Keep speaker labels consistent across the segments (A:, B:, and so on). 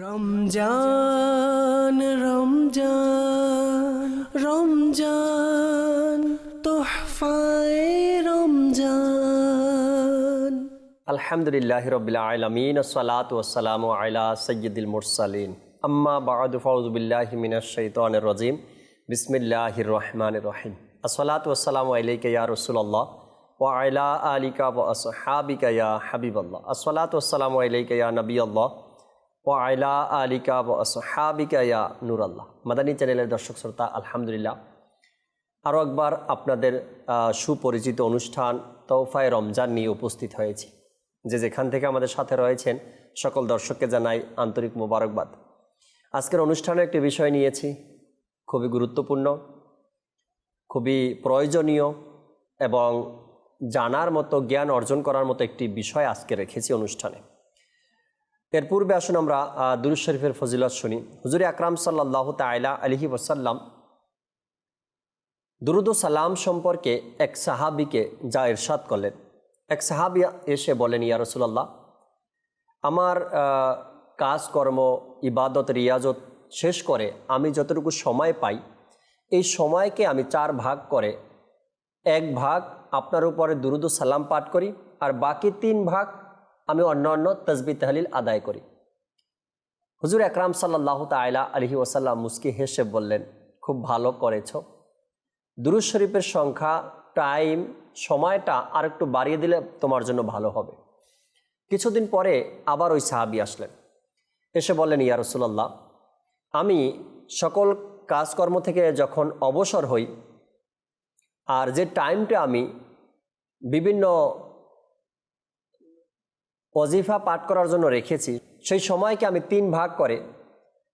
A: রমজান রমজান রমজান, তোহফায়ে রমজান।
B: আলহামদুলিল্লাহ রবিল আলমিন সালাত ওসালাম আলা সৈয়দুল মুরসালিন। আম্মা বাদ ফৌজবিল্লাহ মিনাশাইতান রাজিম। বিসমিল্লাহির রহমান রহিম। আসসালাতু ওয়াসসালামু আলাইকা ইয়া রাসূলুল্লাহ ওয়া আলা আলিকা ওয়া আসহাবিকা ইয়া হাবিবাল্লাহ। আসসালাতু ওয়াসসালামু আলাইকা ইয়া নবিয়াল্লাহ। ওয়া আলা আলিকা ওয়া আসহাবিকা ইয়া নূরাল্লাহ। মাদানী চ্যানেলের দর্শক শ্রোতা, আলহামদুলিল্লাহ। আরও একবার আপনাদের সুপরিচিত অনুষ্ঠান তৌফায় রমজান নিয়ে উপস্থিত হয়েছি। যে যেখান থেকে আমাদের সাথে রয়েছেন, সকল দর্শককে জানাই আন্তরিক মোবারকবাদ। আজকের অনুষ্ঠানে একটি বিষয় নিয়েছি, খুবই গুরুত্বপূর্ণ, খুবই প্রয়োজনীয় এবং জানার মতো, জ্ঞান অর্জন করার মতো একটি বিষয় আজকে রেখেছি অনুষ্ঠানে। এর পূর্বে আসুন আমরা দুরুজ শরীফের ফজিলত শুনি। হুজুর আকরাম সাল্লাহ তাইলা আলহি ওসাল্লাম দুরুদ সালাম সম্পর্কে এক সাহাবিকে যা ইরশাদ করলেন। এক সাহাবি এসে বলেন, ইয়া রসুলাল্লাহ, আমার কাজকর্ম, ইবাদত, রিয়াজত শেষ করে আমি যতটুকু সময় পাই, এই সময়কে আমি চার ভাগ করে, এক ভাগ আপনার উপরে দুরুদ সালাম পাঠ করি আর বাকি তিন ভাগ আমি অন্য অন্য তসবি তাহলিল আদায় করি। হুজুর একরাম সাল্লাহ তাইলা আলহি ওসাল্লাম মুস্কি হেসে বললেন, খুব ভালো করেছ। দুরুজ শরীফের সংখ্যা, টাইম, সময়টা আর একটু বাড়িয়ে দিলে তোমার জন্য ভালো হবে। কিছুদিন পরে আবার ওই সাহাবি আসলেন। এসে বললেন, ইয়া রসুলাল্লাহ, আমি সকল কাজকর্ম থেকে যখন অবসর হই, আর যে টাইমটা আমি বিভিন্ন অজিফা পাঠ করার জন্য রেখেছি। সেই সময়কে আমি তিন ভাগ করে,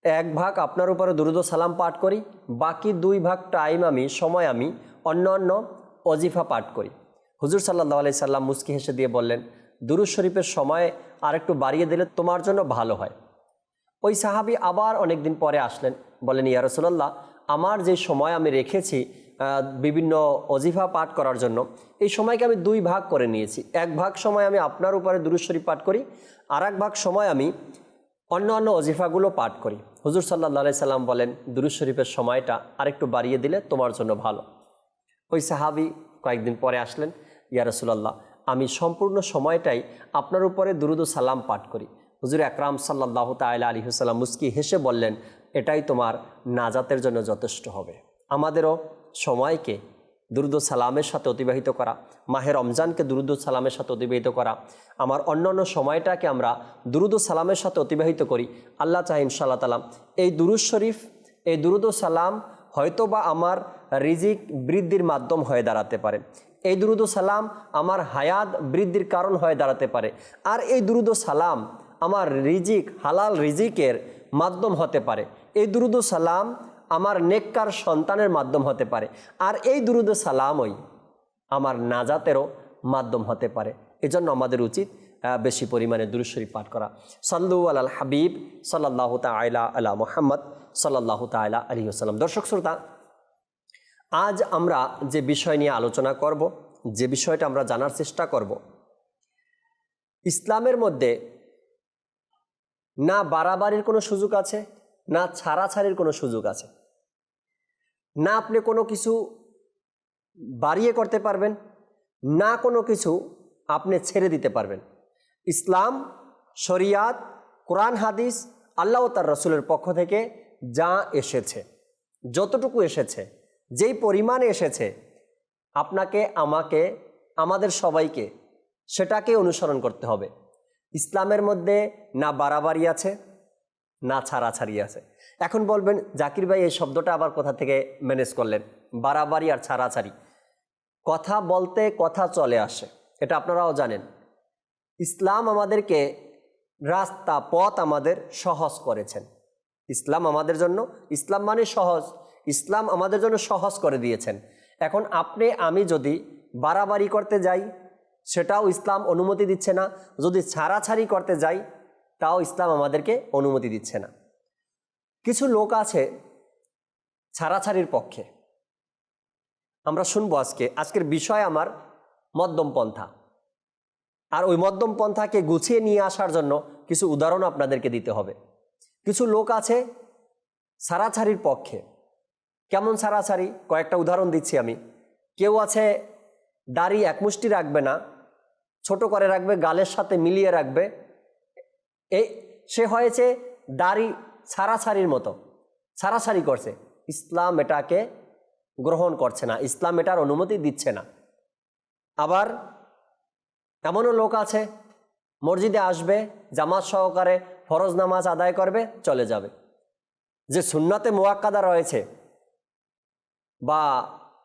B: এক ভাগ আপনার উপরে দুরুদ সালাম পাঠ করি, বাকি দুই ভাগ টাইম আমি, সময় আমি অন্য অন্য অজিফা পাঠ করি। হুজুর সাল্লাহ আলি সাল্লাম মুস্কি হেসে দিয়ে বললেন, দুরুদ শরীফের সময় আরেকটু বাড়িয়ে দিলে তোমার জন্য ভালো হয়। ওই সাহাবি আবার অনেক দিন পরে আসলেন বলেন ইয়া রসুল্লাহ আমার যে সময় আমি রেখেছি বিভিন্ন অজিফা পাঠ করার জন্য। এই সময়কে আমি দুই ভাগ করে নিয়েছি। এক ভাগ সময় আমি আপনার উপরে দুরুদ শরীফ পাঠ করি আর এক ভাগ সময় আমি অন্য অন্য অজিফাগুলো পাঠ করি। হুজুর সাল্লাহ সাল্লাম বলেন, দুরুদ শরীফের সময়টা আরেকটু বাড়িয়ে দিলে তোমার জন্য ভালো। ওই সাহাবি কয়েকদিন পরে আসলেন, ইয়া রসুলাল্লাহ, আমি সম্পূর্ণ সময়টাই আপনার উপরে দুরুদ সালাম পাঠ করি। হুজুর আকরাম সাল্লাহ তাইলা আলী হুসাল্লাম মুস্কি হেসে বললেন, এটাই তোমার নাজাতের জন্য যথেষ্ট হবে। আমাদেরও সময়কে দুরুদ সালামের সাথে অতিবাহিত করা মাহের রমজানকে দুরুদ সালামের সাথে অতিবাহিত করা, আমার অন্য অন্য সময়টাকে আমরা দুরুদ সালামের সাথে অতিবাহিত করি। আল্লাহ চাহ ইনশাআল্লাহ তালাম এই দুরুদ শরীফ, এই দুরুদ সালাম হয়তো বা আমার রিজিক বৃদ্ধির মাধ্যম হয়ে দাঁড়াতে পারে। এই দুরুদ সালাম আমার হায়াত বৃদ্ধির কারণ হয়ে দাঁড়াতে পারে। আর এই দুরুদ সালাম আমার রিজিক, হালাল রিজিকের মাধ্যম হতে পারে। এই দুরুদ সালাম আমার নেককার সন্তানের মাধ্যম হতে পারে। আর এই দুরুদ সালামই আমার নাজাতেরও মাধ্যম হতে পারে। এজন্য আমাদের উচিত বেশি পরিমাণে দুরুশরী পাঠ করা। সাল্লু আল হাবিব সাল্লাহ তাইলা আলা মোহাম্মদ সাল্লাহ তাইলা আলী আসসালাম দর্শক শ্রোতা, আজ আমরা যে বিষয় নিয়ে আলোচনা করব, যে বিষয়টা আমরা জানার চেষ্টা করব, ইসলামের মধ্যে না বাড়াবাড়ির কোনো সুযোগ আছে? না ছাড়াছাড়ির কোনো সুযোগ আছে। না আপনি কোনো কিছু বাড়িয়ে করতে পারবেন, না কোনো কিছু আপনি ছেড়ে দিতে পারবেন। ইসলাম, শরিয়াত, কোরআন, হাদিস, আল্লাহ তার রসুলের পক্ষ থেকে যা এসেছে, যতটুকু এসেছে, যেই পরিমাণে এসেছে, আপনাকে, আমাকে, আমাদের সবাইকে সেটাকে অনুসরণ করতে হবে। ইসলামের মধ্যে না বাড়াবাড়ি আছে না ছাড়াছাড়ি আছে। এখন বলবেন, জাকির ভাই, এই শব্দটা আবার কোথা থেকে ম্যানেজ করলেন? বাড়াবাড়ি আর ছাড়াছাড়ি। কথা বলতে কথা চলে আসে, এটা আপনারাও জানেন। ইসলাম আমাদেরকে রাস্তা, পথ আমাদের সহজ করেছেন। ইসলাম আমাদের জন্য, ইসলাম মানে সহজ। ইসলাম আমাদের জন্য সহজ করে দিয়েছেন। এখন আপনি, আমি যদি বাড়াবাড়ি করতে যাই, সেটাও ইসলাম অনুমতি দিচ্ছে না। যদি ছাড়াছাড়ি করতে যাই তাও ইসলাম আমাদেরকে অনুমতি দিচ্ছে না। কিছু লোক আছে ছাড়াছাড়ির পক্ষে। আমরা শুনব আজকে। আজকের বিষয় আমার মধ্যম পন্থা। আর ওই মধ্যম পন্থাকে গুছিয়ে নিয়ে আসার জন্য কিছু উদাহরণ আপনাদেরকে দিতে হবে। কিছু লোক আছে সারাছাড়ির পক্ষে। কেমন সারাছাড়ি কয়েকটা উদাহরণ দিচ্ছি আমি। কেউ আছে দাড়ি একমুষ্টি রাখবে না, ছোট করে রাখবে, গালের সাথে মিলিয়ে রাখবে এই সে হয়েছে দাড়ি ছাড়াছাড়ির মতো, ছাড়াছাড়ি করছে। ইসলাম এটাকে গ্রহণ করছে না, ইসলাম এটার অনুমতি দিচ্ছে না। আবার এমনও লোক আছে, মসজিদে আসবে, জামাত সহকারে ফরজ নামাজ আদায় করবে, চলে যাবে। যে সুন্নাতে মোয়াক্কাদা রয়েছে বা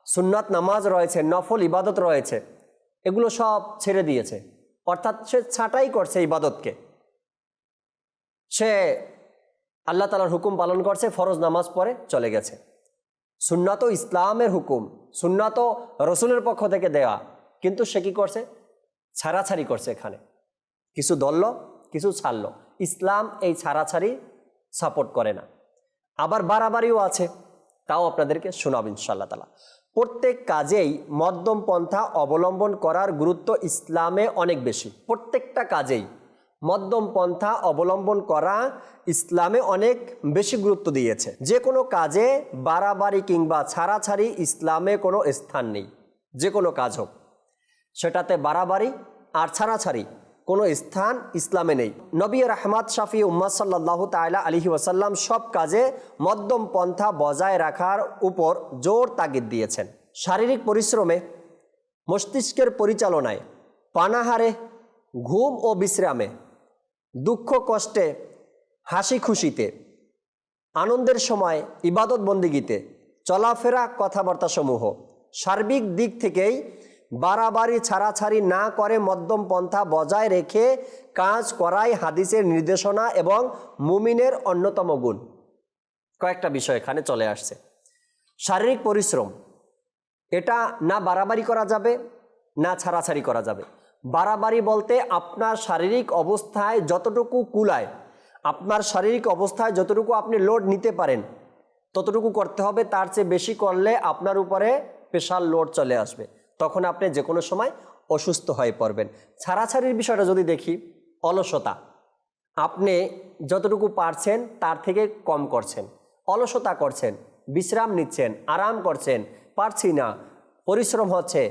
B: সুন্নাত নামাজ রয়েছে, নফল ইবাদত রয়েছে, এগুলো সব ছেড়ে দিয়েছে। অর্থাৎ সে ছাঁটাই করছে ইবাদতকে। সে আল্লাহ তালার হুকুম পালন করছে, ফরজ নামাজ পড়ে চলে গেছে। সুন্নাত ইসলামের হুকুম সুন্নাত রসুলের পক্ষ থেকে দেওয়া কিন্তু সে কি করছে? ছাড়াছাড়ি করছে এখানে। কিছু দলল, কিছু ছাড়লো। ইসলাম এই ছাড়াছাড়ি সাপোর্ট করে না। আবার বাড়াবাড়িও আছে। তাও আপনাদেরকে শোনাব ইনশাল্লাহ তালা প্রত্যেক কাজেই মধ্যম পন্থা অবলম্বন করার গুরুত্ব ইসলামে অনেক বেশি। প্রত্যেকটা কাজেই মধ্যম পন্থা অবলম্বন করা ইসলামে অনেক বেশি গুরুত্ব দিয়েছে। যে কোনো কাজে বাড়াবাড়ি কিংবা ছাড়াছাড়ি ইসলামে কোনো স্থান নেই। যে কোনো কাজ হোক। সেটাতে বাড়াবাড়ি আর ছাড়াছাড়ি কোনো স্থান ইসলামে নেই। নবী রহমাত শাফি উম্মদ সাল্লাহ তাইলা আলহি ওয়াসাল্লাম সব কাজে মধ্যম পন্থা বজায় রাখার উপর জোর তাগিদ দিয়েছেন। শারীরিক পরিশ্রমে, মস্তিষ্কের পরিচালনায়, পানাহারে, ঘুম ও বিশ্রামে দুঃখ কষ্টে, হাসি খুশিতে, আনন্দের সময় ইবাদত বন্দিগিতে, চলাফেরা কথাবার্তা সমূহ সার্বিক দিক থেকেই বাড়াবাড়ি, ছাড়াছাড়ি না করে মধ্যম পন্থা বজায় রেখে কাজ করাই হাদিসের নির্দেশনা এবং মুমিনের অন্যতম গুণ। কয়েকটা বিষয় এখানে চলে আসছে। শারীরিক পরিশ্রম, এটা না বাড়াবাড়ি করা যাবে, না ছাড়াছাড়ি করা যাবে। বাড়াবাড়ি বলতে আপনার শারীরিক অবস্থায় যতটুকু কুলায়, আপনার শারীরিক অবস্থায় যতটুকু আপনি লোড নিতে পারেন, ততটুকু করতে হবে, তার চেয়ে বেশি করলে আপনার উপরে স্পেশাল লোড চলে আসবে। তখন আপনি যে কোনো সময় অসুস্থ হয়ে পড়বেন। ছাড়াছাড়ির বিষয়টা যদি দেখি, অলসতা। আপনি যতটুকু পারছেন, তার থেকে কম করছেন। অলসতা করছেন, বিশ্রাম নিচ্ছেন, আরাম করছেন, পারছি না, পরিশ্রম হচ্ছে,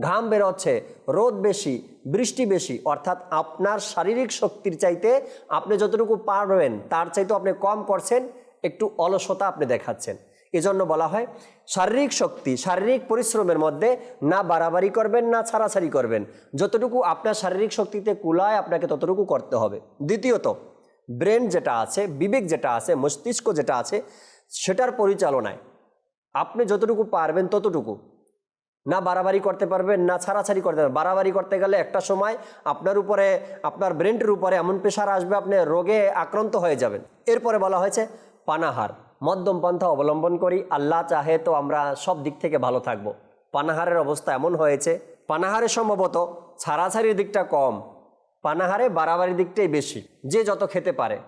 B: ঘাম বেরোচ্ছে, রোদ বেশি বৃষ্টি বেশি, অর্থাৎ আপনার শারীরিক শক্তির চাইতে আপনি যতটুকু পারবেন, তার চাইতে আপনি কম করছেন, একটু অলসতা আপনি দেখাচ্ছেন। এজন্য বলা হয়, শারীরিক শক্তি, শারীরিক পরিশ্রমের মধ্যে না বাড়াবাড়ি করবেন, না ছাড়াছাড়ি করবেন। যতটুকু আপনার শারীরিক শক্তিতে কুলায়, আপনাকে ততটুকু করতে হবে। দ্বিতীয়ত, ব্রেন যেটা আছে, বিবেক যেটা আছে, মস্তিষ্ক যেটা আছে, সেটার পরিচালনায় আপনি যতটুকু পারবেন ততটুকু। না বাড়াবাড়ি করতে পারবেন, না ছাড়াছাড়ি করতে পারবেন। বাড়াবাড়ি করতে গেলে একটা সময় আপনার উপরে, আপনার ব্রেনটির উপরে এমন প্রেশার আসবে, আপনি রোগে আক্রান্ত হয়ে যাবেন। এরপরে বলা হয়েছে, পানাহার। মধ্যম পন্থা অবলম্বন করি, আল্লাহ চাহে তো আমরা সব দিক থেকে ভালো থাকব। পানাহারের অবস্থা এমন হয়েছে, পানাহারে সম্ভবত ছাড়াছাড়ির দিকটা কম, পানাহারে বাড়াবাড়ির দিকটাই বেশি, যে যত খেতে পারে।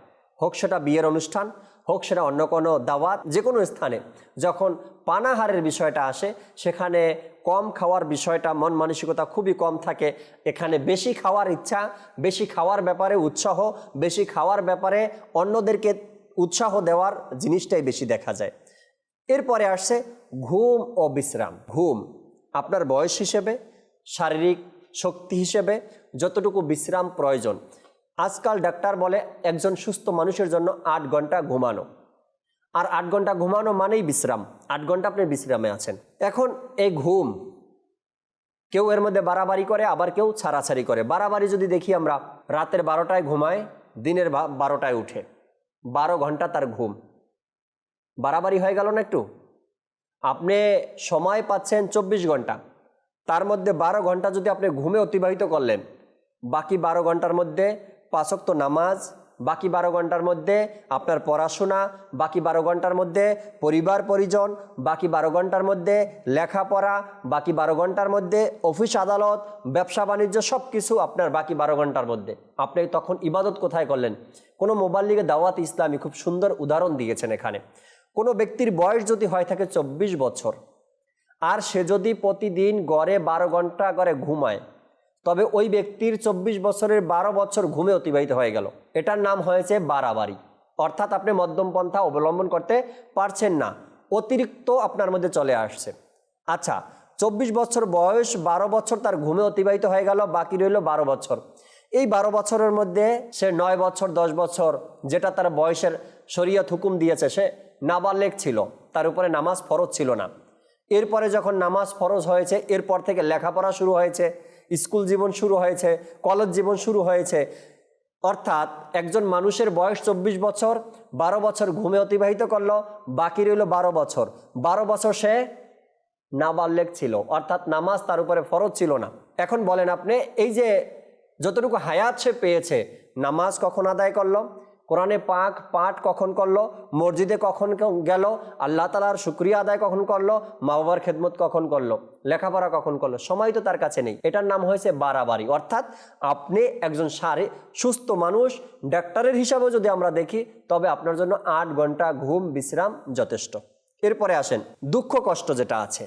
B: হোক সেটা বিয়ের অনুষ্ঠান হোক সেটা অন্য কোনো দাওয়াত যে কোনো স্থানে। যখন পানাহারের বিষয়টা আসে, সেখানে কম খাওয়ার বিষয়টা, মন মানসিকতা খুবই কম থাকে। এখানে বেশি খাওয়ার ইচ্ছা, বেশি খাওয়ার ব্যাপারে উৎসাহ, বেশি খাওয়ার ব্যাপারে অন্যদেরকে উৎসাহ দেওয়ার জিনিসটাই বেশি দেখা যায়। এরপরে আসছে ঘুম ও বিশ্রাম। ঘুম আপনার বয়স হিসেবে, শারীরিক শক্তি হিসেবে যতটুকু বিশ্রাম প্রয়োজন আজকাল ডাক্তার বলে একজন সুস্থ মানুষের জন্য আট ঘণ্টা ঘুমানো। আর আট ঘণ্টা ঘুমানো মানেই বিশ্রাম। আট ঘণ্টা আপনি বিশ্রামে আছেন। এখন এই ঘুম কেউ এর মধ্যে বাড়াবাড়ি করে, আবার কেউ ছাড়াছাড়ি করে। বাড়াবাড়ি যদি দেখি আমরা, রাতের বারোটায় ঘুমায়, দিনের বারোটায় উঠে। বারো ঘণ্টা তার ঘুম। বাড়াবাড়ি হয়ে গেল না একটু? আপনি সময় পাচ্ছেন চব্বিশ ঘণ্টা। তার মধ্যে বারো ঘণ্টা যদি আপনি ঘুমে অতিবাহিত করলেন, বাকি বারো ঘণ্টার মধ্যে পাঁচক্ত নামাজ, বাকি বারো ঘণ্টার মধ্যে আপনার পড়াশোনা, বাকি বারো ঘণ্টার মধ্যে পরিবার, পরিজন, বাকি বারো ঘণ্টার মধ্যে লেখাপড়া, বাকি বারো ঘণ্টার মধ্যে অফিস আদালত, ব্যবসা বাণিজ্য সব কিছু আপনার বাকি বারো ঘণ্টার মধ্যে। আপনি তখন ইবাদত কোথায় করলেন? কোনো মোবাইল লিগে দাওয়াত ইসলামী খুব সুন্দর উদাহরণ দিয়েছেন এখানে। কোনো ব্যক্তির বয়স যদি হয় থাকে চব্বিশ বছর, আর সে যদি প্রতিদিন গড়ে বারো ঘণ্টা করে ঘুমায় তবে ওই ব্যক্তির চব্বিশ বছরের বারো বছর ঘুমে অতিবাহিত হয়ে গেল। এটার নাম হয়েছে বাড়াবাড়ি অর্থাৎ আপনি মধ্যম পন্থা অবলম্বন করতে পারছেন না। অতিরিক্ত আপনার মধ্যে চলে আসছে। আচ্ছা চব্বিশ বছর বয়স, বারো বছর তার ঘুমে অতিবাহিত হয়ে গেল, বাকি রইল বারো বছর। এই বারো বছরের মধ্যে সে নয় বছর, দশ বছর, যেটা তার বয়সের শরীয়ত হুকুম দিয়েছে, সে নাবালেক ছিল। তার উপরে নামাজ ফরজ ছিল না। এরপরে যখন নামাজ ফরজ হয়েছে, এরপর থেকে লেখাপড়া শুরু হয়েছে। স্কুল জীবন শুরু হয়েছে, কলেজ জীবন শুরু হয়েছে। অর্থাৎ একজন মানুষের বয়স চব্বিশ বছর, বারো বছর ঘুমে অতিবাহিত করল, বাকি রইল বারো বছর। বারো বছর সে নাবাল্যক ছিল অর্থাৎ নামাজ তার উপরে ফরজ ছিল না। এখন বলেন আপনি, এই যে যতটুকু হায়াত সে পেয়েছে, নামাজ কখন আদায় করল? কোরআনে পাক পাঠ কখন করল, মসজিদে কখন গেল, আল্লাহ তালার শুক্রিয়া আদায় কখন করল মা বাবার খেদমত কখন করল, লেখাপড়া কখন করল, সময় তো তার কাছে নেই। এটার নাম হয়েছে বাড়াবাড়ি। অর্থাৎ আপনি একজন সারে সুস্থ মানুষ, ডাক্তারের হিসাবেও যদি আমরা দেখি, তবে আপনার জন্য আট ঘণ্টা ঘুম, বিশ্রাম যথেষ্ট। এরপরে আসেন, দুঃখ কষ্ট যেটা আছে।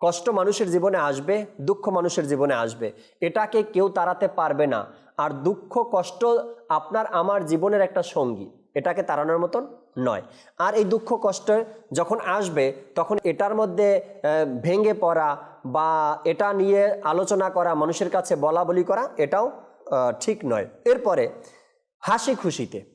B: কষ্ট মানুষের জীবনে আসবে, দুঃখ মানুষের জীবনে আসবে। এটাকে কেউ তাড়াতে পারবে না। আর দুঃখ, কষ্ট আপনার আমার জীবনের একটা সঙ্গী। এটাকে তাড়ানোর মতন নয়। আর এই দুঃখ, কষ্ট যখন আসবে, তখন এটার মধ্যে ভেঙে পড়া বা এটা নিয়ে আলোচনা করা, মানুষের কাছে বলা বলি করা, এটাও ঠিক নয়। এরপরে, হাসি খুশিতে।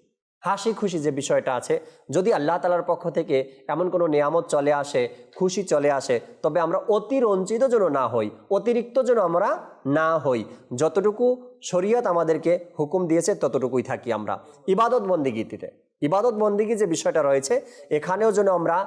B: হাসি খুশি যে বিষয়টা আছে, যদি আল্লাহ তালার পক্ষ থেকে এমন কোনো নিয়ামত চলে আসে, খুশি চলে আসে, তবে আমরা অতিরঞ্চিত যেন না হই, অতিরিক্ত যেন আমরা না হই। যতটুকু শরীয়ত আমাদেরকে হুকুম দিয়েছে, ততটুকুই থাকি আমরা। ইবাদত বন্দিগীতিতে ইবাদত বন্দিগি যে বিষয়টা রয়েছে, এখানেও যেন আমরা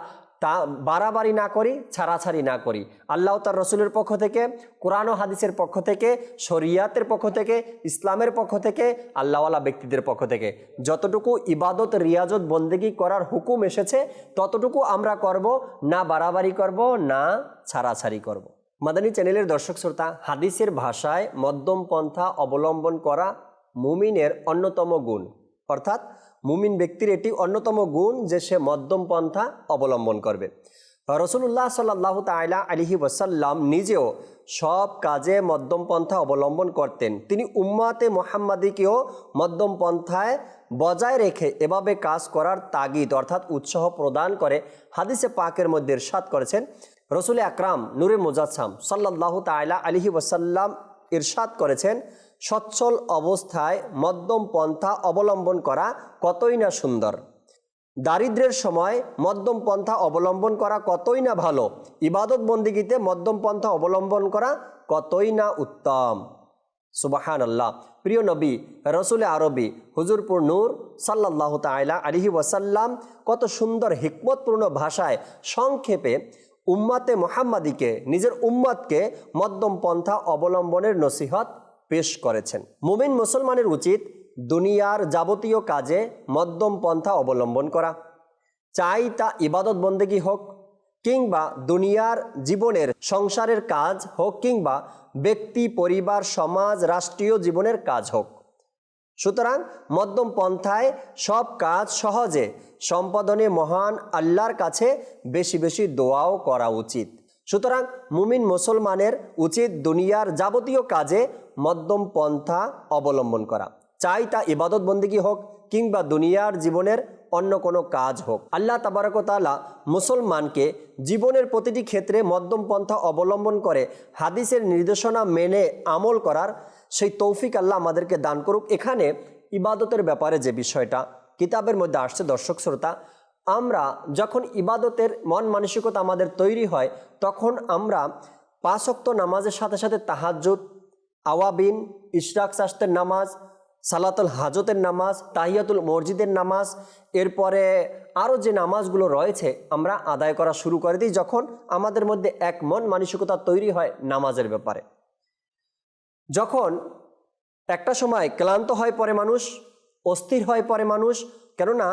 B: তা বাড়াবাড়ি না করি, ছাড়াছাড়ি না করি। আল্লাহ তার রসুলের পক্ষ থেকে, কোরআন ও হাদিসের পক্ষ থেকে, শরিয়াতের পক্ষ থেকে, ইসলামের পক্ষ থেকে, আল্লাহওয়ালা ব্যক্তিদের পক্ষ থেকে। যতটুকু ইবাদত, রিয়াজত, বন্দেগি করার হুকুম এসেছে, ততটুকু আমরা করব, না বাড়াবাড়ি করব, না ছাড়াছাড়ি করব। মাদানী চ্যানেলের দর্শক শ্রোতা, হাদিসের ভাষায় মধ্যম পন্থা অবলম্বন করা মুমিনের অন্যতম গুণ। অর্থাৎ মুমিন ব্যক্তির এটি অন্যতম গুণ যে সে মধ্যম পন্থা অবলম্বন করবে। রসুল্লাহ সাল্লাহ তাইলা আলিহি ওয়াসাল্লাম নিজেও সব কাজে মধ্যম পন্থা অবলম্বন করতেন। তিনি উম্মাতে মোহাম্মদীকেও মধ্যম পন্থায় বজায় রেখে এভাবে কাজ করার তাগিদ অর্থাৎ উৎসাহ প্রদান করে হাদিসে পাকের মধ্যে ইরশাদ করেছেন। রসুল আকরাম নূরে মুজাচ্ছাম সাল্লাহ তাইলা আলিহি ওয়াসাল্লাম ইরশাদ করেছেন সচ্ছল অবস্থায় মধ্যম পন্থা অবলম্বন করা কতই না সুন্দর? দারিদ্রের সময় মধ্যম পন্থা অবলম্বন করা কতই না ভালো? ইবাদত বন্দিগিতে মধ্যম পন্থা অবলম্বন করা কতই না উত্তম? সুবাহান আল্লাহ প্রিয় নবী, রসুল আরবি, হুজুরপুর নূর সাল্লাহ তাইলা আলিহি ওয়াসাল্লাম কত সুন্দর হিকমতপূর্ণ ভাষায় সংক্ষেপে উম্মাতে মোহাম্মদীকে, নিজের উম্মাদকে মধ্যম পন্থা অবলম্বনের নসিহত পেশ করেছেন। মুমিন মুসলমানের উচিত দুনিয়ার যাবতীয় কাজে মধ্যম পন্থা অবলম্বন করা। চাই তা ইবাদত বন্দেগী হোক কিংবা দুনিয়ার জীবনের সংসারের কাজ হোক কিংবা ব্যক্তি, পরিবার, সমাজ, রাষ্ট্রীয় জীবনের কাজ হোক। সুতরাং মধ্যম পন্থায় সব কাজ সহজে, সম্পাদনে মহান আল্লাহর কাছে বেশি বেশি দোয়াও করা উচিত। সুতরাং মুমিন মুসলমানের উচিত দুনিয়ার যাবতীয় কাজে মধ্যম পন্থা অবলম্বন করা। চাই তা ইবাদত বন্দিগি হোক কিংবা দুনিয়ার জীবনের অন্য কোনো কাজ হোক। আল্লাহ তাবারকতালা মুসলমানকে জীবনের প্রতিটি ক্ষেত্রে মধ্যম পন্থা অবলম্বন করে হাদিসের নির্দেশনা মেনে আমল করার সেই তৌফিক আল্লাহ আমাদেরকে দান করুক। এখানে ইবাদতের ব্যাপারে যে বিষয়টা, কিতাবের মধ্যে আসছে দর্শক শ্রোতা, আমরা যখন ইবাদতের মন মানসিকতা আমাদের তৈরি হয়, তখন আমরা পাঁচক্ত নামাজের সাথে সাথে তাহাজ্জুদ আওয়াবিন, ইশরাক শাস্তের নামাজ, সালাতুল হাজতের নামাজ, তাহিয়াতুল মসজিদের নামাজ, এরপরে আরও যে নামাজগুলো রয়েছে আমরা আদায় করা শুরু করে দিই যখন আমাদের মধ্যে এক মন মানসিকতা তৈরি হয় নামাজের ব্যাপারে। যখন একটা সময় ক্লান্ত হয় পরে মানুষ, অস্থির হয় পরে মানুষ, কেননা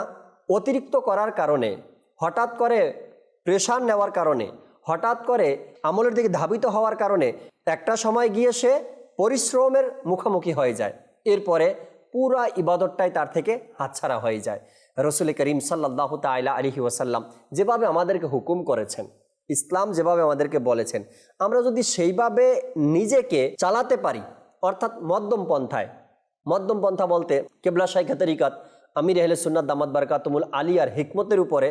B: অতিরিক্ত করার কারণে, হঠাৎ করে প্রেশার নেওয়ার কারণে, হঠাৎ করে আমলের দিকে ধাবিত হওয়ার কারণে একটা সময় গিয়ে সে পরিশ্রমের মুখোমুখি হয়ে যায়। এরপরে পুরা ইবাদতটাই তার থেকে হাতছাড়া হয়ে যায়। রসুল করিম সাল্লাহ তাইলা আলহি ওয়াসাল্লাম যেভাবে আমাদেরকে হুকুম করেছেন, ইসলাম যেভাবে আমাদেরকে বলেছেন, আমরা যদি সেইভাবে নিজেকে চালাতে পারি, অর্থাৎ মধ্যম পন্থায়, মধ্যম পন্থা বলতে কেবলা শাইখা তরিকাত, আমির আহলে সুন্নাত দামাত বারকাতুমুল আলিয়ার হিকমতের উপরে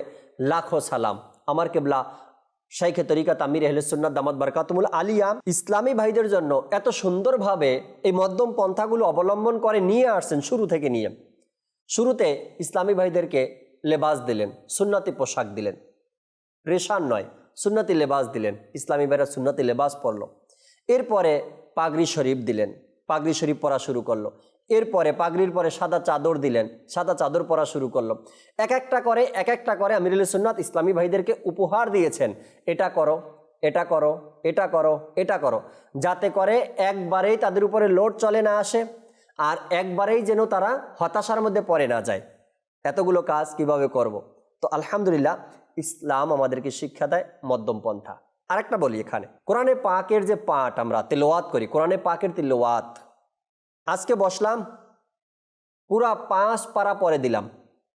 B: লাখো সালাম, আমার কেবলা শাইখে তরিকাত আমির আহলে সুন্নাত দামাত বারকাতুমুল আলিয়া ইসলামী ভাইদের জন্য এত সুন্দরভাবে এই মধ্যম পন্থাগুলো অবলম্বন করে নিয়ে আসছেন শুরু থেকে নিয়ে। শুরুতে ইসলামী ভাইদেরকে লেবাস দিলেন, সুন্নাতি পোশাক দিলেন। রেশান নয়, সুন্নতি লেবাস দিলেন। ইসলামী ভাইরা সুন্নতি লেবাস পরলো। এরপরে পাগড়ি শরীফ দিলেন, পাগড়ি শরীফ পরা শুরু করল। এরপরে পাগড়ির পরে সাদা চাদর দিলেন, সাদা চাদর পরা শুরু করল। এক একটা করে, এক একটা করে আমিরুল সুন্নাত ইসলামী ভাইদেরকে উপহার দিয়েছেন। এটা করো এটা করো এটা করো এটা করো। যাতে করে একবারেই তাদের উপরে লোড চলে না আসে আর একবারেই যেন তারা হতাশার মধ্যে পড়ে না যায়। এতগুলো কাজ কীভাবে করব। তো আলহামদুলিল্লাহ, ইসলাম আমাদেরকে শিক্ষা দেয় মধ্যম পন্থা। আরেকটা বলি এখানে। কোরআনে পাকের যে পাঠ আমরা তেলোয়াত করি, কোরআনে পাকের তেলোয়াত আজকে বসলাম, পুরা পাঁচ পারা পরে দিলাম।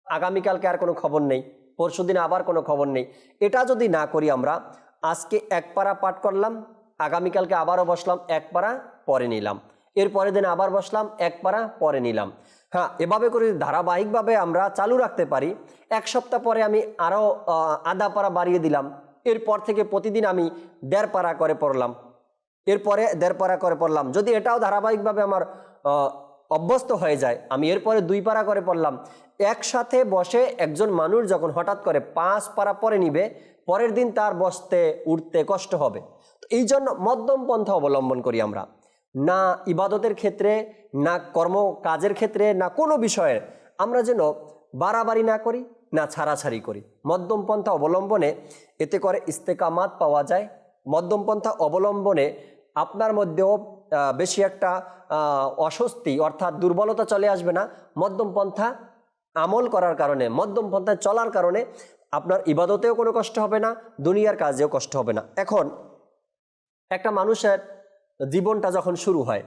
B: আগামীকালকে আর কোনো খবর নেই পরশু দিন আবার কোনো খবর নেই। এটা যদি না করি আমরা, আজকে এক পারা পাঠ করলাম, আগামীকালকে আবারও বসলাম, এক পারা পরে নিলাম। এর পরের দিন আবার বসলাম, এক পারা পরে নিলাম। হ্যাঁ এভাবে করে ধারাবাহিকভাবে আমরা চালু রাখতে পারি, এক সপ্তাহ পরে আমি আরও আধা পারা বাড়িয়ে দিলাম। এরপর থেকে প্রতিদিন আমি দেড় পারা করে পড়লাম। এরপরে দেড় পারা করে পড়লাম। যদি এটাও ধারাবাহিকভাবে আমার অভ্যস্ত হয়ে যায়। আমি এরপরে দুই পারা করে পড়লাম। একসাথে বসে একজন মানুষ যখন হঠাৎ করে পাঁচ পারা পরে নিবে, পরের দিন তার বসতে, উঠতে কষ্ট হবে। তো এই জন্য মধ্যম পন্থা অবলম্বন করি আমরা। না ইবাদতের ক্ষেত্রে, না কর্ম কাজের ক্ষেত্রে, না কোনো বিষয়ে আমরা যেন বাড়াবাড়ি না করি, না ছাড়াছাড়ি করি। মধ্যম পন্থা অবলম্বনে এতে করে ইস্তেকামাত পাওয়া যায়। মধ্যম পন্থা অবলম্বনে আপনার মধ্যেও বেশি একটা অস্বস্তি অর্থাৎ দুর্বলতা চলে আসবে না। মধ্যম পন্থা আমল করার কারণে, মধ্যম পন্থায় চলার কারণে আপনার ইবাদতেও কোনো কষ্ট হবে না, দুনিয়ার কাজেও কষ্ট হবে না। এখন একটা মানুষের জীবনটা যখন শুরু হয়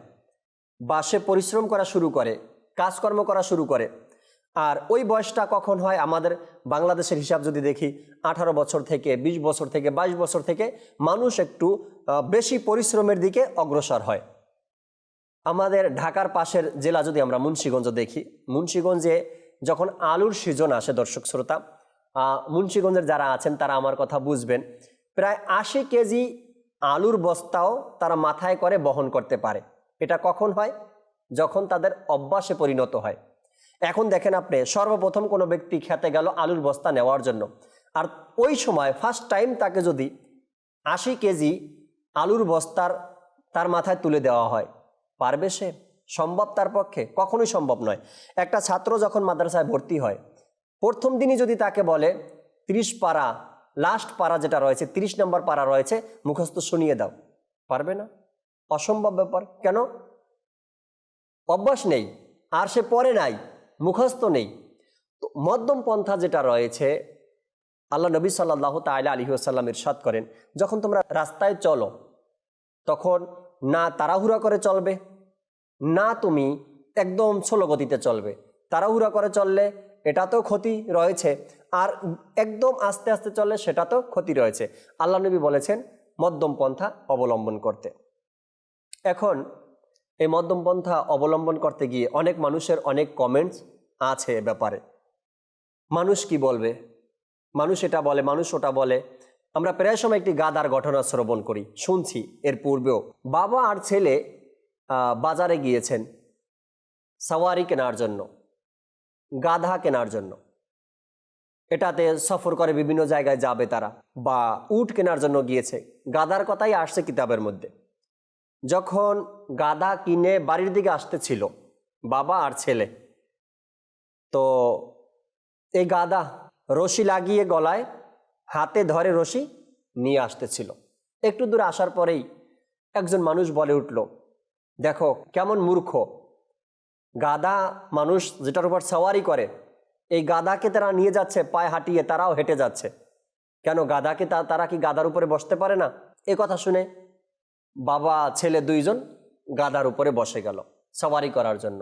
B: বা সে পরিশ্রম করা শুরু করে, কাজকর্ম করা শুরু করে, আর ওই বয়সটা কখন হয় আমাদের বাংলাদেশের হিসাব যদি দেখি, আঠারো বছর থেকে ২০ বছর থেকে ২২ বছর থেকে মানুষ একটু বেশি পরিশ্রমের দিকে অগ্রসর হয়। আমাদের ঢাকার পাশের জেলা যদি আমরা মুন্সীগঞ্জ দেখি, মুন্সীগঞ্জে যখন আলুর সিজন আসে দর্শক শ্রোতা মুন্সীগঞ্জের যারা আছেন তারা আমার কথা বুঝবেন, প্রায় আশি কেজি আলুর বস্তাও তারা মাথায় করে বহন করতে পারে। এটা কখন হয়? যখন তাদের অভ্যাসে পরিণত হয়। এখন দেখেন আপনি, সর্বপ্রথম কোনো ব্যক্তি খেতে গেল আলুর বস্তা নেওয়ার জন্য। আর ওই সময় ফার্স্ট টাইম তাকে যদি আশি কেজি আলুর বস্তার, তার মাথায় তুলে দেওয়া হয়। পারবে সে? সম্ভব তার পক্ষে? কখনোই সম্ভব নয়। একটা ছাত্র যখন মাদ্রাসায় ভর্তি হয়, প্রথম দিনই যদি তাকে বলে, ত্রিশ পারা লাস্ট পারা যেটা রয়েছে, তিরিশ নম্বর পারা রয়েছে, মুখস্থ শুনিয়ে দাও। পারবে না? অসম্ভব ব্যাপার। কেন? অভ্যাস নেই। আর সে পরে নাই, মুখস্থ নেই। মধ্যম পন্থা যেটা রয়েছে আল্লাহ নবী সাল্লাহ তাইলা আলী আসাল্লাম ইরশাদ করেন, যখন তোমরা রাস্তায় চলো, তখন না তাড়াহুড়া করে চলবে, না তুমি একদম ছোলো গতিতে চলবে। তাড়াহুড়া করে চললে এটা তো ক্ষতি রয়েছে, আর একদম আস্তে আস্তে চললে সেটা তো ক্ষতি রয়েছে। আল্লাহ নবী বলেছেন, মধ্যম পন্থা অবলম্বন করতে। এখন এই মধ্যম পন্থা অবলম্বন করতে গিয়ে অনেক মানুষের অনেক কমেন্টস আছে ব্যাপারে। মানুষ কি বলবে? মানুষ এটা বলে, মানুষ ওটা বলে। আমরা প্রায় সময় একটি গাদার ঘটনা শ্রবণ করি, শুনছি এর পূর্বেও। বাবা আর ছেলে বাজারে গিয়েছেন সাওয়ারি কেনার জন্য, গাধা কেনার জন্য। এটাতে সফর করে বিভিন্ন জায়গায় যাবে তারা, বা উট কেনার জন্য গিয়েছে। গাদার কথাই আসছে কিতাবের মধ্যে। যখন গাধা কিনে বাড়ির দিকে আসতেছিল, বাবা আর ছেলে, তো এই গাদা রশি লাগিয়ে গলায় হাতে ধরে রশি নিয়ে আসতেছিল। একটু দূরে আসার পরেই একজন মানুষ বলে উঠল, দেখো, কেমন মূর্খ। গাদা মানুষ যেটার উপর সওয়ারি করে, এই গাদাকে তারা নিয়ে যাচ্ছে, পায়ে হাঁটিয়ে তারাও হেঁটে যাচ্ছে। কেন গাদাকে তারা কি গাদার উপরে বসতে পারে না? এ কথা শুনে বাবা, ছেলে দুইজন গাদার উপরে বসে গেল সওয়ারি করার জন্য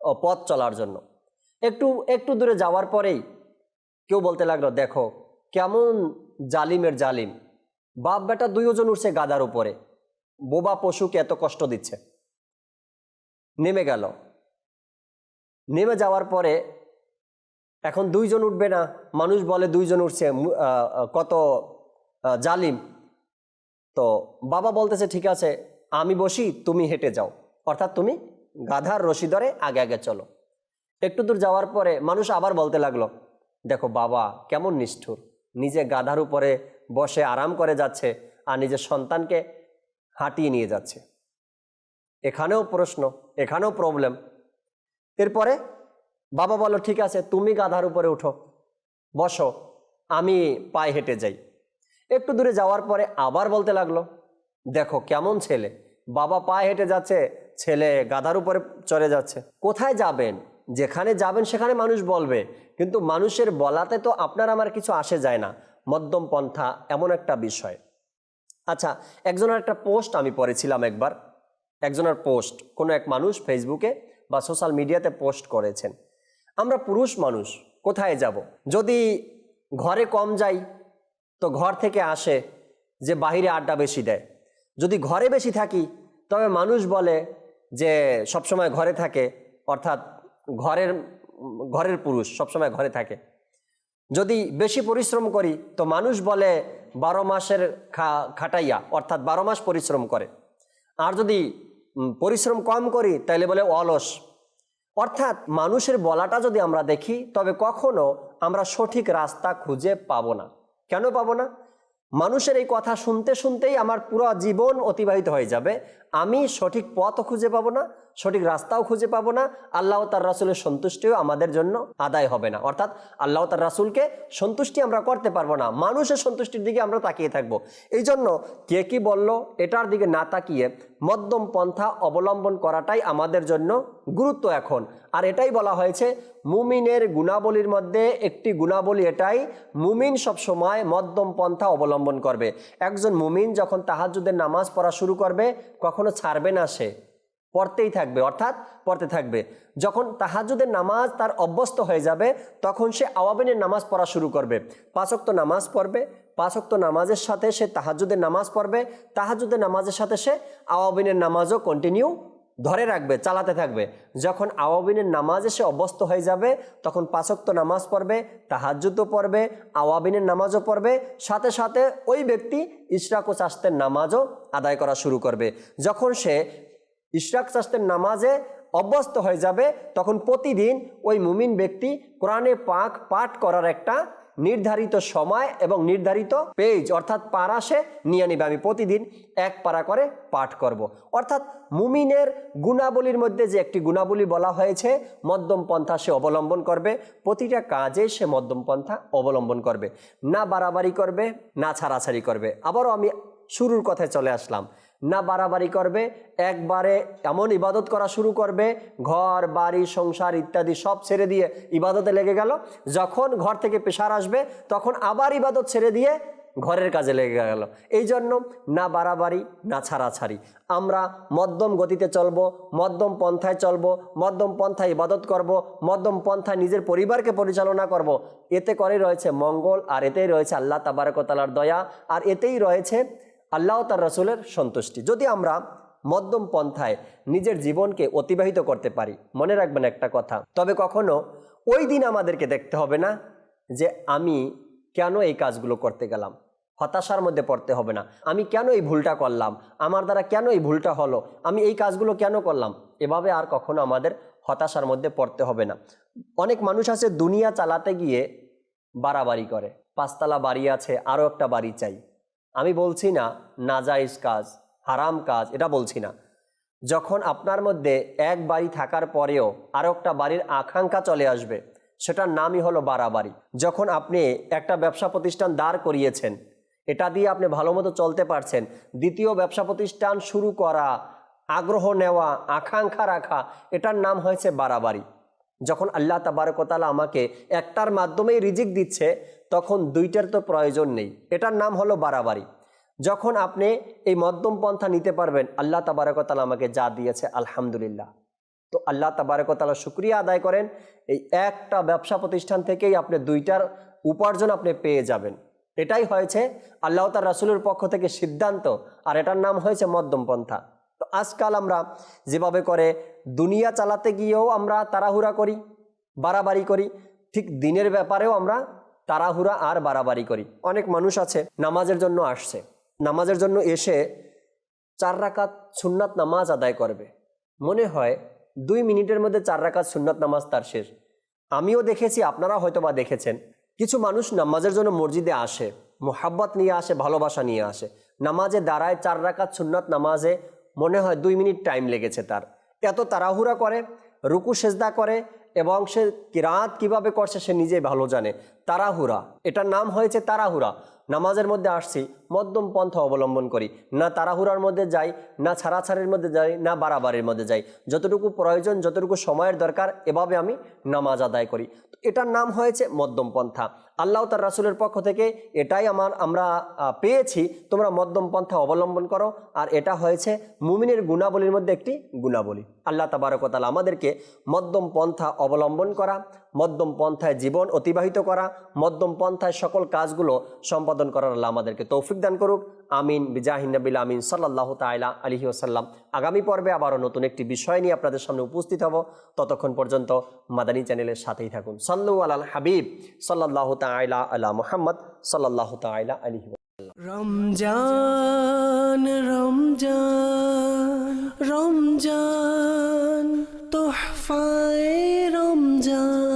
B: ও পথ চলার জন্য। একটু একটু দূরে যাওয়ার পরেই কেউ বলতে লাগল, দেখো, কেমন জালিমের জালিম। বাপ বেটা দুইজন উঠছে গাদার উপরে। বোবা পশুকে এত কষ্ট দিচ্ছে। নেমে গেল। নেমে যাওয়ার পরে এখন দুইজন উঠবে না, মানুষ বলে দুইজন উঠছে কত জালিম। তো বাবা বলতেছে, ঠিক আছে, আমি বসি, তুমি হেঁটে যাও। অর্থাৎ তুমি গাধার রশি ধরে আগে আগে চলো। একটু দূর যাওয়ার পরে মানুষ আবার বলতে লাগল দেখো, বাবা কেমন নিষ্ঠুর। নিজে গাধার উপরে বসে আরাম করে যাচ্ছে আর নিজের সন্তানকে হাঁটিয়ে নিয়ে যাচ্ছে। এখানেও প্রশ্ন, এখানেও প্রবলেম এরপরে বাবা বলো ঠিক আছে, তুমি গাধার উপরে উঠো, বসো, আমি পায়ে হেঁটে যাই। একটু দূরে যাওয়ার পরে আবার বলতে লাগল, দেখো, কেমন ছেলে। বাবা পায়ে হেঁটে যাচ্ছে, ছেলে গাধার উপরে চড়ে যাচ্ছে। কোথায় যাবেন? যেখানে যাবেন সেখানে মানুষ বলবে, কিন্তু মানুষের বলাতে তো আপনার আমার কিছু আসে যায় না। মধ্যম পন্থা এমন একটা বিষয়। আচ্ছা একজনের একটা পোস্ট আমি পড়েছিলাম একবার। একজনের পোস্ট, কোনো এক মানুষ ফেসবুকে বা সোশ্যাল মিডিয়াতে পোস্ট করেছেন। আমরা পুরুষ মানুষ, কোথায় যাব? যদি ঘরে কম যাই, তো ঘর থেকে আসে যে বাইরে আড্ডা বেশি দেয়। যদি ঘরে বেশি থাকি, তবে মানুষ বলে যে সবসময় ঘরে থাকে, অর্থাৎ ঘরের ঘরের পুরুষ সবসময় ঘরে থাকে। যদি বেশি পরিশ্রম করি, তো মানুষ বলে বারো মাসের খা- খাটাইয়া, অর্থাৎ বারো মাস পরিশ্রম করে। আর যদি পরিশ্রম কম করি তাহলে বলে অলস। অর্থাৎ মানুষের বলাটা যদি আমরা দেখি, তবে কখনো আমরা সঠিক রাস্তা খুঁজে পাবো না। কেন পাবো না? মানুষের এই কথা শুনতে শুনতেই আমার পুরো জীবন অতিবাহিত হয়ে যাবে। আমি সঠিক পথও খুঁজে পাবো না সঠিক রাস্তাও খুঁজে পাবো না, আল্লাহ তার রাসুলের সন্তুষ্টিও আমাদের জন্য আদায় হবে না। অর্থাৎ আল্লাহ তার রাসুলকে সন্তুষ্টি আমরা করতে পারব না, মানুষের সন্তুষ্টির দিকে আমরা তাকিয়ে থাকব। এই জন্য কে কি বলল, এটার দিকে না তাকিয়ে মধ্যম পন্থা অবলম্বন করাটাই আমাদের জন্য গুরুত্ব এখন। আর এটাই বলা হয়েছে, মুমিনের গুণাবলীর মধ্যে একটি গুণাবলী এটাই, মুমিন সব সময় মধ্যম পন্থা অবলম্বন করবে। একজন মুমিন যখন তাহাজুদের নামাজ পড়া শুরু করবে, কখনো ছাড়বে না সে। পড়তেই থাকবে, অর্থাৎ পড়তে থাকবে। যখন তাহাজুদের নামাজ তার অভ্যস্ত হয়ে যাবে, তখন সে আওয়াবিনের নামাজ পড়া শুরু করবে। পাঁচক্ত নামাজ পড়বে পাঁচক্ত নামাজের সাথে সে তাহাজুদের নামাজ পড়বে তাহাজুদের নামাজের সাথে সে আওয়াবিনের নামাজও কন্টিনিউ ধরে রাখবে, চালাতে থাকবে। যখন আওয়াবিনের নামাজে সে অভ্যস্ত হয়ে যাবে, তখন পাঁচক্ত নামাজ পড়বে তাহাজুদও পড়বে আওয়াবিনের নামাজও পড়বে, সাথে সাথে ওই ব্যক্তি ইশরাক ও চাস্তের নামাজও আদায় করা শুরু করবে। যখন সে ইশরাক চাস্তের নামাজে অভ্যস্ত হয়ে যাবে, তখন প্রতিদিন ওই মুমিন ব্যক্তি কোরআনে পাক পাঠ করার একটা নির্ধারিত সময় এবং নির্ধারিত পেজ অর্থাৎ পারা সে নিয়ে নিবে। আমি প্রতিদিন এক পারা করে পাঠ করব। অর্থাৎ মুমিনের গুণাবলীর মধ্যে যে একটি গুণাবলী বলা হয়েছে, মধ্যম পন্থা সে অবলম্বন করবে, প্রতিটা কাজে সে মধ্যম পন্থা অবলম্বন করবে। না বাড়াবাড়ি করবে, না ছাড়াছাড়ি করবে। আবারও আমি শুরুর কথায় চলে আসলাম। না বাড়াবাড়ি করবে, একবারে এমন ইবাদত করা শুরু করবে, ঘর, বাড়ি, সংসার ইত্যাদি সব ছেড়ে দিয়ে ইবাদতে লেগে গেল। যখন ঘর থেকে পেশার আসবে, তখন আবার ইবাদত ছেড়ে দিয়ে ঘরের কাজে লেগে গেল। এই জন্য না বাড়াবাড়ি, না ছাড়াছাড়ি। আমরা মধ্যম গতিতে চলব, মধ্যম পন্থায় চলব, মধ্যম পন্থায় ইবাদত করব, মধ্যম পন্থায় নিজের পরিবারকে পরিচালনা করব। এতে করে রয়েছে মঙ্গল আর এতেই রয়েছে আল্লাহ তাবারকতালার দয়া, আর এতেই রয়েছে আল্লাহ তার রসুলের সন্তুষ্টি। যদি আমরা মধ্যম পন্থায় নিজের জীবনকে অতিবাহিত করতে পারি, মনে রাখবেন একটা কথা, তবে কখনো ওই দিন আমাদেরকে দেখতে হবে না যে আমি কেন এই কাজগুলো করতে গেলাম, হতাশার মধ্যে পড়তে হবে না, আমি কেন এই ভুলটা করলাম, আমার দ্বারা কেন এই ভুলটা হলো, আমি এই কাজগুলো কেন করলাম, এভাবে আর কখনো আমাদের হতাশার মধ্যে পড়তে হবে না। অনেক মানুষ আছে দুনিয়া চালাতে গিয়ে বাড়াবাড়ি করে, পাঁচতলা বাড়ি আছে, আরও একটা বাড়ি চাই। আমি বলছি না, নাজাইজ কাজ, হারাম কাজ, এটা বলছি না। যখন আপনার মধ্যে এক বাড়ি থাকার পরেও আরও একটা বাড়ির আকাঙ্ক্ষা চলে আসবে, সেটার নামই হলো বাড়াবাড়ি। যখন আপনি একটা ব্যবসা প্রতিষ্ঠান দাঁড় করিয়েছেন, এটা দিয়ে আপনি ভালো মতো চলতে পারছেন, দ্বিতীয় ব্যবসা প্রতিষ্ঠান শুরু করা, আগ্রহ নেওয়া, আকাঙ্ক্ষা রাখা, এটার নাম হয়েছে বাড়াবাড়ি। যখন আল্লাহ তাবারকতালা আমাকে একটার মাধ্যমেই রিজিক দিচ্ছে, তখন দুইটার তো প্রয়োজন নেই। এটার নাম হলো বাড়াবাড়ি। যখন আপনি এই মধ্যম পন্থা নিতে পারবেন, আল্লাহ তাবারকতালা আমাকে যা দিয়েছে, আলহামদুলিল্লাহ। তো আল্লাহ তাবারকতালা শুক্রিয়া আদায় করেন, এই একটা ব্যবসা প্রতিষ্ঠান থেকেই আপনি দুইটার উপার্জন আপনি পেয়ে যাবেন। এটাই হয়েছে আল্লাহ তার রাসুলের পক্ষ থেকে সিদ্ধান্ত, আর এটার নাম হয়েছে মধ্যম পন্থা। তো আজকাল আমরা যেভাবে করে দুনিয়া চালাতে গিয়েও আমরা তাড়াহুড়া করি, বাড়াবাড়ি করি, ঠিক দিনের ব্যাপারেও আমরা তাড়াহুড়া আর বাড়াবাড়ি করি। অনেক মানুষ আছে, নামাজের জন্য আসছে। নামাজের জন্য এসে চার রাকাত সুন্নাত নামাজ আদায় করবে। মনে হয় দুই মিনিটের মধ্যে চার রাকাত সুন্নাত নামাজ তার শেষ। আমিও দেখেছি আপনারা হয়তো বা দেখেছেন। কিছু মানুষ নামাজের জন্য মসজিদে আসে, মোহাব্বত নিয়ে আসে, ভালোবাসা নিয়ে আসে। নামাজে দাঁড়ায় চার রাকাত সুন্নাত নামাজে মনে হয় দুই মিনিট টাইম লেগেছে তার। এত তাড়াহুড়া করে, রুকু সেজদা করে এবং সে কিরাত কীভাবে করছে সে নিজেই ভালো জানে। তাড়াহুড়া, এটার নাম হয়েছে তাড়াহুড়া। নামাজের মধ্যে আসছি, মধ্যম পন্থা অবলম্বন করি। না তাড়াহুড়ার মধ্যে যাই, না ছাড়াছাড়ির মধ্যে যাই, না বাড়াবাড়ির মধ্যে যাই। যতটুকু প্রয়োজন, যতটুকু সময়ের দরকার, এভাবে আমি নামাজ আদায় করি। তো এটার নাম হয়েছে মধ্যম পন্থা। আল্লাহ তার রাসুলের পক্ষ থেকে এটাই আমার, আমরা পেয়েছি। তোমরা মধ্যম পন্থা অবলম্বন করো। আর এটা হয়েছে মুমিনের গুণাবলীর মধ্যে একটি গুণাবলী। আল্লাহ তাবারকতাল আমাদেরকে মধ্যম পন্থা অবলম্বন করা মধ্যম পন্থায় জীবন অতিবাহিত করা, মধ্যম পন্থায় সকল কাজগুলো সম্পাদন করার আল্লাহ আমাদেরকে তৌফিক দান করুক। আমিন। বিজাহিনবিল আমিন। সাল্লাহ তাইলা আলহি ওসাল্লাম আগামী পর্বে আবারও নতুন একটি বিষয় নিয়ে আপনাদের সামনে উপস্থিত হব। ততক্ষণ পর্যন্ত মাদানী চ্যানেলের সাথেই থাকুন। সাল্লু আলাল হাবিব। সাল্লাহ তাইলা আল্লাহ মোহাম্মদ। সাল্লাহ তাইলা আলহি
A: রমজান রমজান রমজান, তোহফায় রমজান।